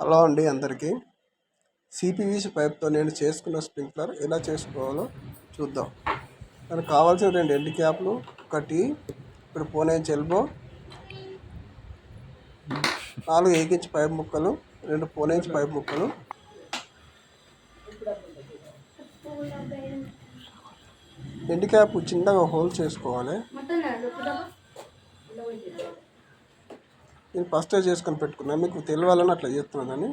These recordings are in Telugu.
హలో అండి అందరికీ. సిపివిసి పైప్తో నేను చేసుకున్న స్ప్రింక్లర్ ఎలా చేసుకోవాలో చూద్దాం. మనకు కావాల్సిన రెండు ఎండి క్యాప్లు ఒకటి ఇప్పుడు పోనే ఎల్బో నాలుగు ఏకించి పైప్ ముక్కలు రెండు పోనేంచి పైప్ ముక్కలు. ఎండి క్యాప్ చిన్నగా హోల్ చేసుకోవాలి. నేను ఫస్టే చేసుకొని పెట్టుకున్నాను మీకు తెలియాలని అట్లా చేస్తున్నాను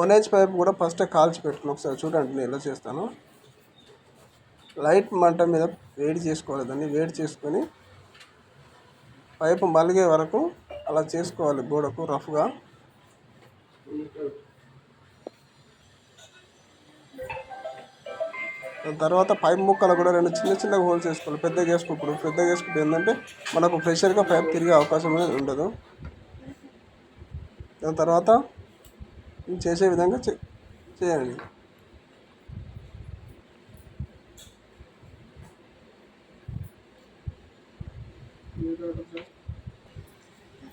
ఓనేజ్ పైప్ కూడా ఫస్టే కాల్చి పెట్టుకుని ఒకసారి చూడండి నేను ఎలా చేస్తాను. లైట్ మంట మీద వేడి చేసుకోవాలి. దాన్ని వేడి చేసుకొని పైపు మలిగే వరకు అలా చేసుకోవాలి గోడకు రఫ్గా తర్వాత పైప్ ముక్కలు కూడా రెండు చిన్న చిన్న హోల్స్ వేసుకోవాలి పెద్దగా వేసుకోకూడదు పెద్దగా వేసుకుంటే ఏంటంటే మనకు ప్రెషర్గా పైప్ తిరిగే అవకాశం అనేది ఉండదు దాని తర్వాత చేసే విధంగా చేయండి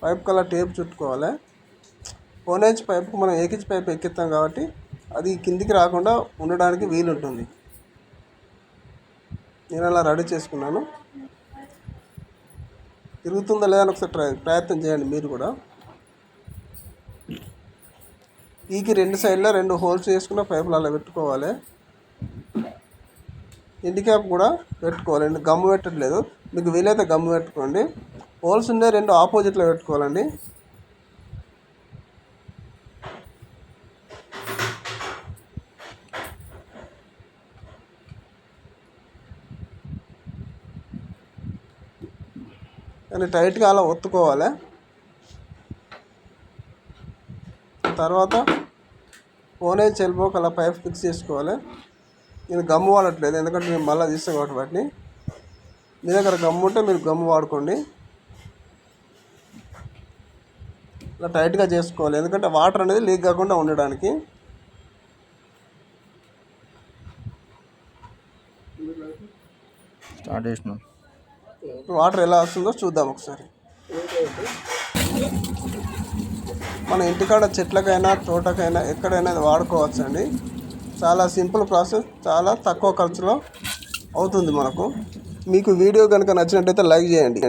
పైప్ కల్లా టేప్ చుట్టుకోవాలి ఫోనేజ్ పైప్ మనం ఏకించి పైప్ ఎక్కిస్తాం కాబట్టి అది కిందికి రాకుండా ఉండడానికి వీలుంటుంది నేను అలా రెడీ చేసుకున్నాను. తిరుగుతుందా లేదని ఒకసారి ట్రై ప్రయత్నం చేయండి మీరు కూడా. ఈకి రెండు సైడ్లో రెండు హోల్స్ వేసుకున్న పైపులు అలా పెట్టుకోవాలి. ఎండి క్యాప్ కూడా పెట్టుకోవాలండి గమ్ము పెట్టట్లేదు. మీకు వీలైతే గమ్ము పెట్టుకోండి. హోల్స్ ఉండే రెండు ఆపోజిట్లో పెట్టుకోవాలండి. కానీ టైట్గా అలా ఒత్తుకోవాలి. తర్వాత ఓనే చెల్లిపోక అలా పైప్ ఫిక్స్ చేసుకోవాలి. నేను గమ్ము వాడట్లేదు ఎందుకంటే నేను మళ్ళీ తీస్తాను కాబట్టి వాటిని. మీ దగ్గర గమ్ము ఉంటే మీరు గమ్ము వాడుకోండి. ఇలా టైట్గా చేసుకోవాలి ఎందుకంటే వాటర్ అనేది లీక్ కాకుండా ఉండడానికి. స్టార్ట్ చేసినాం. వాటర్ ఎలా వస్తుందో చూద్దాం ఒకసారి. మన ఇంటికాడ చెట్లకైనా తోటకైనా ఎక్కడైనా వాడుకోవచ్చు అండి చాలా సింపుల్ ప్రాసెస్ చాలా తక్కువ ఖర్చులో అవుతుంది మనకు. మీకు వీడియో కనుక నచ్చినట్టయితే లైక్ చేయండి.